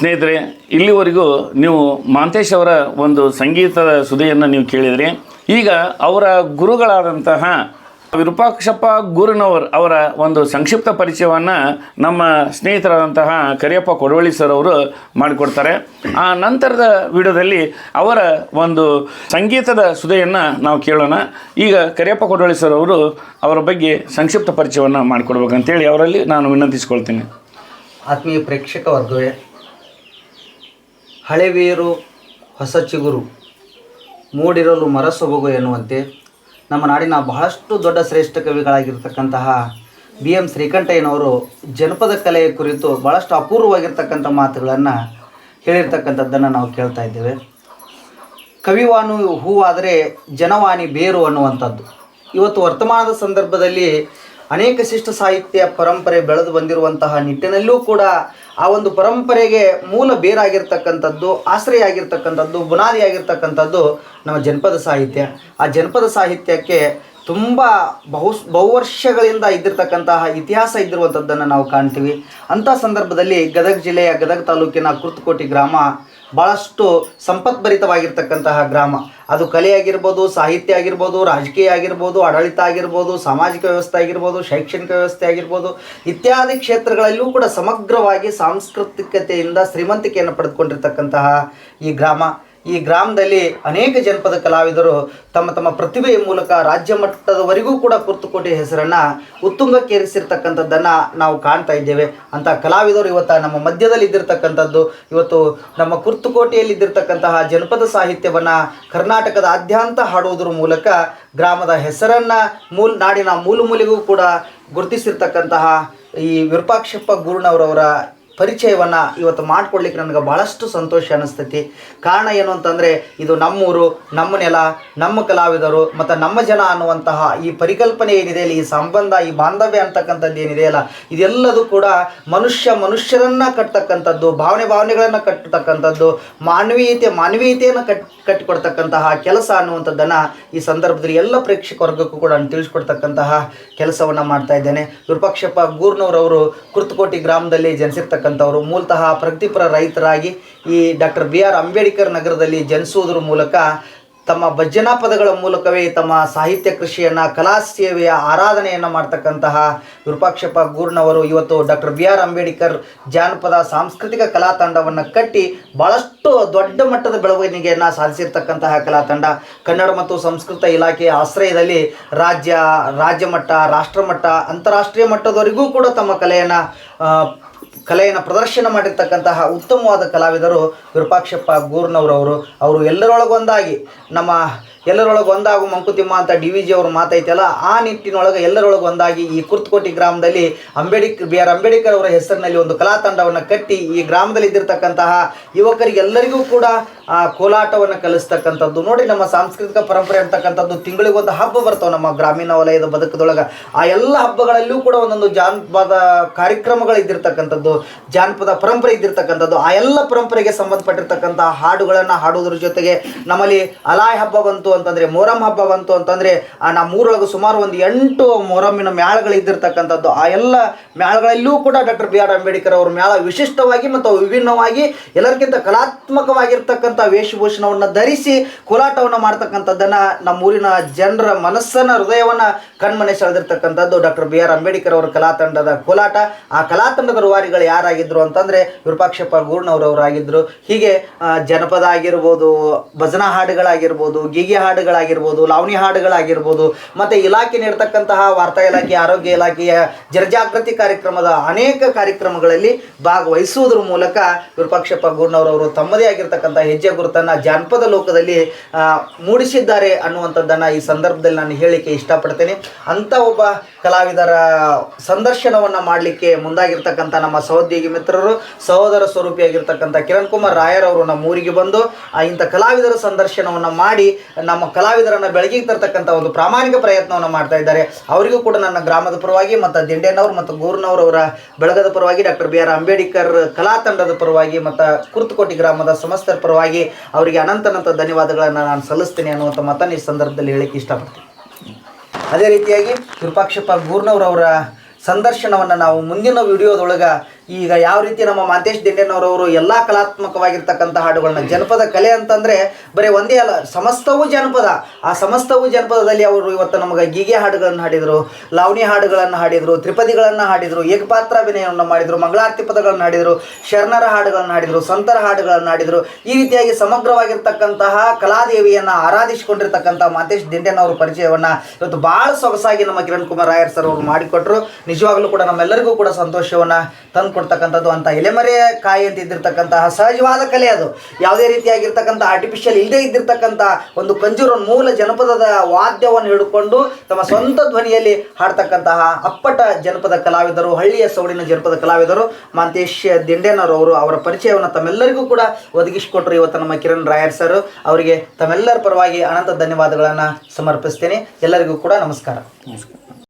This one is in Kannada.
ಸ್ನೇಹಿತರೆ, ಇಲ್ಲಿವರೆಗೂ ನೀವು ಮಾಂತೇಶ್ ಅವರ ಒಂದು ಸಂಗೀತದ ಸುದೆಯನ್ನು ನೀವು ಕೇಳಿದ್ರಿ. ಈಗ ಅವರ ಗುರುಗಳಾದಂತಹ ವಿರೂಪಾಕ್ಷಪ್ಪ ಗುರುನವರ್ ಅವರ ಒಂದು ಸಂಕ್ಷಿಪ್ತ ಪರಿಚಯವನ್ನು ನಮ್ಮ ಸ್ನೇಹಿತರಾದಂತಹ ಕರಿಯಪ್ಪ ಕೊಡವಳ್ಳಿ ಸರ್ ಅವರು ಮಾಡಿಕೊಡ್ತಾರೆ. ಆ ನಂತರದ ವಿಡಿಯೋದಲ್ಲಿ ಅವರ ಒಂದು ಸಂಗೀತದ ಸುದೆಯನ್ನು ನಾವು ಕೇಳೋಣ. ಈಗ ಕರಿಯಪ್ಪ ಕೊಡವಳ್ಳಿ ಸರ್ ಅವರು ಅವರ ಬಗ್ಗೆ ಸಂಕ್ಷಿಪ್ತ ಪರಿಚಯವನ್ನು ಮಾಡಿಕೊಡ್ಬೇಕಂತೇಳಿ ಅವರಲ್ಲಿ ನಾನು ವಿನಂತಿಸ್ಕೊಳ್ತೀನಿ. ಆತ್ಮೀಯ ಪ್ರೇಕ್ಷಕ ವರ್ಗವೇ ಹಳೆವೀರು ಹೊಸ ಚಿಗುರು ಮೂಡಿರಲು ಮರಸೊಬಗು ಎನ್ನುವಂತೆ ನಮ್ಮ ನಾಡಿನ ಬಹಳಷ್ಟು ದೊಡ್ಡ ಶ್ರೇಷ್ಠ ಕವಿಗಳಾಗಿರ್ತಕ್ಕಂತಹ ಬಿ ಎಂ ಶ್ರೀಕಂಠಯ್ಯನವರು ಜನಪದ ಕಲೆಯ ಕುರಿತು ಭಾಳಷ್ಟು ಅಪೂರ್ವವಾಗಿರ್ತಕ್ಕಂಥ ಮಾತುಗಳನ್ನು ಹೇಳಿರ್ತಕ್ಕಂಥದ್ದನ್ನು ನಾವು ಕೇಳ್ತಾ ಇದ್ದೇವೆ. ಕವಿವಾನು ಹೂವಾದರೆ ಜನವಾಣಿ ಬೇರು ಅನ್ನುವಂಥದ್ದು. ಇವತ್ತು ವರ್ತಮಾನದ ಸಂದರ್ಭದಲ್ಲಿ ಅನೇಕ ಶಿಷ್ಟ ಸಾಹಿತ್ಯ ಪರಂಪರೆ ಬೆಳೆದು ಬಂದಿರುವಂತಹ ನಿಟ್ಟಿನಲ್ಲೂ ಕೂಡ ಆ ಒಂದು ಪರಂಪರೆಗೆ ಮೂಲ ಬೇರಾಗಿರ್ತಕ್ಕಂಥದ್ದು ಆಶ್ರಯ ಆಗಿರ್ತಕ್ಕಂಥದ್ದು ಬುನಾದಿ ಆಗಿರ್ತಕ್ಕಂಥದ್ದು ನಮ್ಮ ಜನಪದ ಸಾಹಿತ್ಯ. ಆ ಜನಪದ ಸಾಹಿತ್ಯಕ್ಕೆ ತುಂಬ ಬಹು, ಬಹುವರ್ಷಗಳಿಂದ ಇದ್ದಿರ್ತಕ್ಕಂತಹ ಇತಿಹಾಸ ಇದ್ದಿರುವಂಥದ್ದನ್ನು ನಾವು ಕಾಣ್ತೀವಿ. ಅಂಥ ಸಂದರ್ಭದಲ್ಲಿ ಗದಗ ಜಿಲ್ಲೆಯ ಗದಗ ತಾಲೂಕಿನ ಕುರ್ತಕೋಟಿ ಗ್ರಾಮ ಭಾಳಷ್ಟು ಸಂಪತ್ಭರಿತವಾಗಿರ್ತಕ್ಕಂತಹ ಗ್ರಾಮ. ಅದು ಕಲೆ ಆಗಿರ್ಬೋದು ಸಾಹಿತ್ಯ ಆಗಿರ್ಬೋದು, ರಾಜಕೀಯ ಆಗಿರ್ಬೋದು, ಆಡಳಿತ ಆಗಿರ್ಬೋದು, ಸಾಮಾಜಿಕ ವ್ಯವಸ್ಥೆ ಆಗಿರ್ಬೋದು, ಶೈಕ್ಷಣಿಕ ವ್ಯವಸ್ಥೆ ಆಗಿರ್ಬೋದು, ಇತ್ಯಾದಿ ಕ್ಷೇತ್ರಗಳಲ್ಲೂ ಕೂಡ ಸಮಗ್ರವಾಗಿ ಸಾಂಸ್ಕೃತಿಕತೆಯಿಂದ ಶ್ರೀಮಂತಿಕೆಯನ್ನು ಪಡೆದುಕೊಂಡಿರ್ತಕ್ಕಂತಹ ಈ ಗ್ರಾಮ. ಈ ಗ್ರಾಮದಲ್ಲಿ ಅನೇಕ ಜನಪದ ಕಲಾವಿದರು ತಮ್ಮ ತಮ್ಮ ಪ್ರತಿಭೆಯ ಮೂಲಕ ರಾಜ್ಯ ಮಟ್ಟದವರೆಗೂ ಕೂಡ ಕುರ್ತುಕೋಟೆ ಹೆಸರನ್ನು ಉತ್ತುಂಗಕ್ಕೇರಿಸಿರ್ತಕ್ಕಂಥದ್ದನ್ನು ನಾವು ಕಾಣ್ತಾ ಇದ್ದೇವೆ. ಅಂಥ ಕಲಾವಿದರು ಇವತ್ತು ನಮ್ಮ ಮಧ್ಯದಲ್ಲಿ ಇದ್ದಿರ್ತಕ್ಕಂಥದ್ದು, ಇವತ್ತು ನಮ್ಮ ಕುರ್ತುಕೋಟೆಯಲ್ಲಿ ಇದ್ದಿರ್ತಕ್ಕಂತಹ ಜನಪದ ಸಾಹಿತ್ಯವನ್ನು ಕರ್ನಾಟಕದ ಆದ್ಯಂತ ಹಾಡುವುದರ ಮೂಲಕ ಗ್ರಾಮದ ಹೆಸರನ್ನು ಮೂಲ, ನಾಡಿನ ಮೂಲ ಮೂಲೆಗೂ ಕೂಡ ಗುರುತಿಸಿರ್ತಕ್ಕಂತಹ ಈ ವಿರೂಪಾಕ್ಷಪ್ಪ ಗೂರ್ಣವರವರ ಪರಿಚಯವನ್ನು ಇವತ್ತು ಮಾಡಿಕೊಡ್ಲಿಕ್ಕೆ ನನಗೆ ಭಾಳಷ್ಟು ಸಂತೋಷ ಅನಿಸ್ತೈತಿ ಕಾರಣ ಏನು ಅಂತಂದರೆ, ಇದು ನಮ್ಮೂರು, ನಮ್ಮ ನೆಲ, ನಮ್ಮ ಕಲಾವಿದರು, ಮತ್ತು ನಮ್ಮ ಜನ ಅನ್ನುವಂತಹ ಈ ಪರಿಕಲ್ಪನೆ ಏನಿದೆ, ಈ ಸಂಬಂಧ, ಈ ಬಾಂಧವ್ಯ ಅಂತಕ್ಕಂಥದ್ದು ಏನಿದೆಯಲ್ಲ ಇದೆಲ್ಲದೂ ಕೂಡ ಮನುಷ್ಯ ಮನುಷ್ಯರನ್ನು ಕಟ್ತಕ್ಕಂಥದ್ದು, ಭಾವನೆ ಭಾವನೆಗಳನ್ನು ಕಟ್ಟತಕ್ಕಂಥದ್ದು ಮಾನವೀಯತೆ, ಮಾನವೀಯತೆಯನ್ನು ಕಟ್, ಕಟ್ಟಿಕೊಡ್ತಕ್ಕಂತಹ ಕೆಲಸ ಅನ್ನುವಂಥದ್ದನ್ನು ಈ ಸಂದರ್ಭದಲ್ಲಿ ಎಲ್ಲ ಪ್ರೇಕ್ಷಕ ವರ್ಗಕ್ಕೂ ಕೂಡ ನಾನು ತಿಳಿಸ್ಕೊಡ್ತಕ್ಕಂತಹ ಕೆಲಸವನ್ನು ಮಾಡ್ತಾ ಇದ್ದೇನೆ. ವಿರೂಪಾಕ್ಷಪ್ಪ ಗೂರ್ನವರವರು ಕುರ್ತಕೋಟಿ ಗ್ರಾಮದಲ್ಲಿ ಜನಿಸಿರ್ತಕ್ಕಂಥವ್ರು ಮೂಲತಃ ಪ್ರಗತಿಪರ ರೈತರಾಗಿ ಈ ಡಾಕ್ಟರ್ ಬಿ ಆರ್ ಅಂಬೇಡ್ಕರ್ ನಗರದಲ್ಲಿ ಜನಿಸುವುದರ ಮೂಲಕ ತಮ್ಮ ಭಜನಾ ಪದಗಳ ಮೂಲಕವೇ ತಮ್ಮ ಸಾಹಿತ್ಯ ಕೃಷಿಯನ್ನು, ಕಲಾ ಸೇವೆಯ ಆರಾಧನೆಯನ್ನು ಮಾಡ್ತಕ್ಕಂತಹ ವಿರೂಪಾಕ್ಷಪ್ಪ ಗೂರ್ನವರು ಇವತ್ತು ಡಾಕ್ಟರ್ ಬಿ ಆರ್ ಅಂಬೇಡ್ಕರ್ ಜಾನಪದ ಸಾಂಸ್ಕೃತಿಕ ಕಲಾ ತಂಡವನ್ನು ಕಟ್ಟಿ ಭಾಳಷ್ಟು ದೊಡ್ಡ ಮಟ್ಟದ ಬೆಳವಣಿಗೆಯನ್ನು ಸಾಧಿಸಿರ್ತಕ್ಕಂತಹ ಕಲಾ ತಂಡ. ಕನ್ನಡ ಮತ್ತು ಸಂಸ್ಕೃತ ಇಲಾಖೆಯ ಆಶ್ರಯದಲ್ಲಿ ರಾಜ್ಯ ರಾಜ್ಯ ಮಟ್ಟ ರಾಷ್ಟ್ರಮಟ್ಟ ಅಂತಾರಾಷ್ಟ್ರೀಯ ಮಟ್ಟದವರೆಗೂ ಕೂಡ ತಮ್ಮ ಕಲೆಯನ್ನು ಕಲೆಯನ್ನು ಪ್ರದರ್ಶನ ಮಾಡಿರ್ತಕ್ಕಂತಹ ಉತ್ತಮವಾದ ಕಲಾವಿದರು ವಿರೂಪಾಕ್ಷಪ್ಪ ಗೂರ್ನವ್ರವರು. ಅವರು ಎಲ್ಲರೊಳಗೊಂದಾಗಿ, ನಮ್ಮ ಎಲ್ಲರೊಳಗೆ ಒಂದಾಗು ಮಂಕುತಿಮ್ಮ ಅಂತ ಡಿ ವಿ ಜಿ ಅವರು ಮಾತೈತಲ್ಲ, ಆ ನಿಟ್ಟಿನೊಳಗೆ ಎಲ್ಲರೊಳಗೆ ಒಂದಾಗಿ ಈ ಕುರ್ತಕೋಟಿ ಗ್ರಾಮದಲ್ಲಿ ಅಂಬೇಡ್ಕರ್ ಬಿ ಆರ್ ಅಂಬೇಡ್ಕರ್ ಅವರ ಹೆಸರಿನಲ್ಲಿ ಒಂದು ಕಲಾ ತಂಡವನ್ನು ಕಟ್ಟಿ ಈ ಗ್ರಾಮದಲ್ಲಿ ಇದ್ದಿರ್ತಕ್ಕಂತಹ ಯುವಕರಿಗೆಲ್ಲರಿಗೂ ಕೂಡ ಆ ಕೋಲಾಟವನ್ನು ಕಲಿಸ್ತಕ್ಕಂಥದ್ದು. ನೋಡಿ ನಮ್ಮ ಸಾಂಸ್ಕೃತಿಕ ಪರಂಪರೆ ಅಂತಕ್ಕಂಥದ್ದು ತಿಂಗಳಿಗೊಂದು ಹಬ್ಬ ಬರ್ತಾವೆ ನಮ್ಮ ಗ್ರಾಮೀಣ ವಲಯದ ಬದುಕದೊಳಗೆ. ಆ ಎಲ್ಲ ಹಬ್ಬಗಳಲ್ಲೂ ಕೂಡ ಒಂದೊಂದು ಜಾನಪದ ಕಾರ್ಯಕ್ರಮಗಳು ಇದ್ದಿರ್ತಕ್ಕಂಥದ್ದು, ಜಾನಪದ ಪರಂಪರೆ ಇದ್ದಿರ್ತಕ್ಕಂಥದ್ದು. ಆ ಎಲ್ಲ ಪರಂಪರೆಗೆ ಸಂಬಂಧಪಟ್ಟಿರ್ತಕ್ಕಂಥ ಹಾಡುಗಳನ್ನು ಹಾಡೋದ್ರ ಜೊತೆಗೆ ನಮ್ಮಲ್ಲಿ ಅಲಾಯ್ ಹಬ್ಬ ಬಂತು ಅಂತಂದರೆ ಮೊಹರಂ ಹಬ್ಬ ಬಂತು ಅಂತಂದರೆ, ಆ ನಮ್ಮೂರೊಳಗೆ ಸುಮಾರು ಒಂದು ಎಂಟು ಮೊಹರಮ್ಮಿನ ಮ್ಯಾಳಗಳು ಇದ್ದಿರ್ತಕ್ಕಂಥದ್ದು. ಆ ಎಲ್ಲ ಮ್ಯಾಳಗಳಲ್ಲೂ ಕೂಡ ಡಾಕ್ಟರ್ ಬಿ ಆರ್ ಅಂಬೇಡ್ಕರ್ ಅವರು ಮ್ಯಾಳ ವಿಶಿಷ್ಟವಾಗಿ ಮತ್ತು ವಿಭಿನ್ನವಾಗಿ ಎಲ್ಲರಿಗಿಂತ ಕಲಾತ್ಮಕವಾಗಿರ್ತಕ್ಕಂಥ ವೇಷಭೂಷಣವನ್ನು ಧರಿಸಿ ಕೋಲಾಟವನ್ನು ಮಾಡ್ತಕ್ಕಂಥದ್ದನ್ನು ನಮ್ಮೂರಿನ ಜನರ ಮನಸ್ಸನ್ನು, ಹೃದಯವನ್ನು ಕಣ್ಮನೆ ಸೆಳೆದಿರ್ತಕ್ಕಂಥದ್ದು ಡಾಕ್ಟರ್ ಬಿ ಆರ್ ಅಂಬೇಡ್ಕರ್ ಅವರ ಕಲಾತಂಡದ ಕೋಲಾಟ. ಆ ಕಲಾತಂಡದ ರೂವಾರಿಗಳು ಯಾರಾಗಿದ್ದರು ಅಂತಂದರೆ ವಿರೂಪಾಕ್ಷಪ್ಪ ಗೂರ್ನವರವರಾಗಿದ್ದರು ಹೀಗೆ ಜನಪದ ಆಗಿರ್ಬೋದು, ಭಜನಾ ಹಾಡುಗಳಾಗಿರ್ಬೋದು, ಗೀಗೆ ಹಾಡುಗಳಾಗಿರ್ಬೋದು, ಲಾವಣಿ ಹಾಡುಗಳಾಗಿರ್ಬೋದು, ಮತ್ತು ಇಲಾಖೆ ನೀಡ್ತಕ್ಕಂತಹ ವಾರ್ತಾ ಇಲಾಖೆ, ಆರೋಗ್ಯ ಇಲಾಖೆಯ ಜನಜಾಗೃತಿ ಕಾರ್ಯಕ್ರಮದ ಅನೇಕ ಕಾರ್ಯಕ್ರಮಗಳಲ್ಲಿ ಭಾಗವಹಿಸುವುದರ ಮೂಲಕ ವಿರೂಪಾಕ್ಷಪ್ಪ ಗೂರ್ನವರವರು ತಮ್ಮದೇ ಆಗಿರ್ತಕ್ಕಂಥ ಹೆಜ್ಜೆ ಗುರುತನ್ನು ಜಾನಪದ ಲೋಕದಲ್ಲಿ ಮೂಡಿಸಿದ್ದಾರೆ ಅನ್ನುವಂಥದ್ದನ್ನು ಈ ಸಂದರ್ಭದಲ್ಲಿ ನಾನು ಹೇಳಲಿಕ್ಕೆ ಇಷ್ಟಪಡ್ತೇನೆ. ಅಂಥ ಒಬ್ಬ ಕಲಾವಿದರ ಸಂದರ್ಶನವನ್ನು ಮಾಡಲಿಕ್ಕೆ ಮುಂದಾಗಿರ್ತಕ್ಕಂಥ ನಮ್ಮ ಸಹೋದ್ಯೋಗಿ ಮಿತ್ರರು, ಸಹೋದರ ಸ್ವರೂಪಿಯಾಗಿರ್ತಕ್ಕಂಥ ಕಿರಣ್ ಕುಮಾರ್ ರಾಯರ್ ಅವರು ನಮ್ಮ ಊರಿಗೆ ಬಂದು ಇಂಥ ಕಲಾವಿದರ ಸಂದರ್ಶನವನ್ನು ಮಾಡಿ, ನಮ್ಮ ಕಲಾವಿದರನ್ನು ಬೆಳಗಿಗೆ ತರ್ತಕ್ಕಂಥ ಒಂದು ಪ್ರಾಮಾಣಿಕ ಪ್ರಯತ್ನವನ್ನು ಮಾಡ್ತಾ ಇದ್ದಾರೆ. ಅವರಿಗೂ ಕೂಡ ನನ್ನ ಗ್ರಾಮದ ಪರವಾಗಿ, ಮತ್ತು ದಿಂಡೇನವ್ರು ಮತ್ತು ಗೂರ್ನವರವರ ಬೆಳಗದ ಪರವಾಗಿ, ಡಾಕ್ಟರ್ ಬಿ ಆರ್ ಅಂಬೇಡ್ಕರ್ ಕಲಾ ತಂಡದ ಪರವಾಗಿ, ಮತ್ತು ಕುರ್ತಕೋಟಿ ಗ್ರಾಮದ ಸಮಸ್ತರ ಪರವಾಗಿ ಅವರಿಗೆ ಅನಂತ ಅನಂತ ಧನ್ಯವಾದಗಳನ್ನು ನಾನು ಸಲ್ಲಿಸ್ತೇನೆ ಅನ್ನುವಂಥ ಮತ ಈ ಸಂದರ್ಭದಲ್ಲಿ ಹೇಳಕ್ಕೆ ಇಷ್ಟಪಡ್ತೀನಿ. ಅದೇ ರೀತಿಯಾಗಿ ವಿರೂಪಾಕ್ಷಪ್ಪ ಗೂರ್ನವ್ರವರ ಸಂದರ್ಶನವನ್ನು ನಾವು ಮುಂದಿನ ವಿಡಿಯೋದೊಳಗೆ ಈಗ ಯಾವ ರೀತಿ ನಮ್ಮ ಮಾಂತೇಶ್ ದಿಂಡೇನವರವರು ಎಲ್ಲ ಕಲಾತ್ಮಕವಾಗಿರ್ತಕ್ಕಂಥ ಹಾಡುಗಳನ್ನ ಜನಪದ ಕಲೆ ಅಂತಂದ್ರೆ ಬರೀ ಒಂದೇ ಅಲ್ಲ, ಸಮಸ್ತವೂ ಜನಪದ. ಆ ಸಮಸ್ತವೂ ಜನಪದದಲ್ಲಿ ಅವರು ಇವತ್ತು ನಮಗೆ ಗೀಗೆ ಹಾಡುಗಳನ್ನು ಹಾಡಿದರು, ಲಾವಣಿ ಹಾಡುಗಳನ್ನು ಹಾಡಿದರು, ತ್ರಿಪದಿಗಳನ್ನು ಹಾಡಿದರು ಏಕಪಾತ್ರಾಭಿನಯವನ್ನು ಮಾಡಿದರು, ಮಂಗಳಾರತಿ ಪದಗಳನ್ನು ಹಾಡಿದರು, ಶರಣರ ಹಾಡುಗಳನ್ನು ಹಾಡಿದರು, ಸಂತರ ಹಾಡುಗಳನ್ನು ಹಾಡಿದರು, ಈ ರೀತಿಯಾಗಿ ಸಮಗ್ರವಾಗಿರ್ತಕ್ಕಂತಹ ಕಲಾದೇವಿಯನ್ನು ಆರಾಧಿಸಿಕೊಂಡಿರ್ತಕ್ಕಂಥ ಮಾತೇಶ್ ದಿಂಡೇನವರ ಪರಿಚಯವನ್ನ ಇವತ್ತು ಬಹಳ ಸೊಗಸಾಗಿ ನಮ್ಮ ಕಿರಣ್ ಕುಮಾರ್ ರಾಯರ್ ಸರ್ ಅವರು ಮಾಡಿಕೊಟ್ರು. ನಿಜವಾಗ್ಲೂ ಕೂಡ ನಮ್ಮೆಲ್ಲರಿಗೂ ಕೂಡ ಸಂತೋಷವನ್ನ ತಂದು ಕೊಡ್ತಕ್ಕಂಥದ್ದು ಅಂತ. ಎಲೆಮರೆ ಕಾಯಿ ಅಂತ ಇದ್ದಿರ್ತಕ್ಕಂತಹ ಸಹಜವಾದ ಕಲೆ ಅದು. ಯಾವುದೇ ರೀತಿಯಾಗಿರ್ತಕ್ಕಂಥ ಆರ್ಟಿಫಿಷಿಯಲ್ ಇಲ್ಲದೆ ಇದ್ದಿರ್ತಕ್ಕಂಥ ಒಂದು ಕಂಜೂರ ಮೂಲ ಜನಪದದ ವಾದ್ಯವನ್ನು ಹಿಡ್ಕೊಂಡು ತಮ್ಮ ಸ್ವಂತ ಧ್ವನಿಯಲ್ಲಿ ಹಾಡ್ತಕ್ಕಂತಹ ಅಪ್ಪಟ ಜನಪದ ಕಲಾವಿದರು, ಹಳ್ಳಿಯ ಸೌಡಿನ ಜನಪದ ಕಲಾವಿದರು ಮಾಂತೇಶ್ ದಿಂಡೇನವರು ಅವರ ಪರಿಚಯವನ್ನು ತಮ್ಮೆಲ್ಲರಿಗೂ ಕೂಡ ಒದಗಿಸಿಕೊಟ್ರು ಇವತ್ತು ನಮ್ಮ ಕಿರಣ್ ರಾಯರ್ ಸರ್. ಅವರಿಗೆ ತಮ್ಮೆಲ್ಲರ ಪರವಾಗಿ ಅನಂತ ಧನ್ಯವಾದಗಳನ್ನು ಸಮರ್ಪಿಸ್ತೇನೆ. ಎಲ್ಲರಿಗೂ ಕೂಡ ನಮಸ್ಕಾರ. ನಮಸ್ಕಾರ.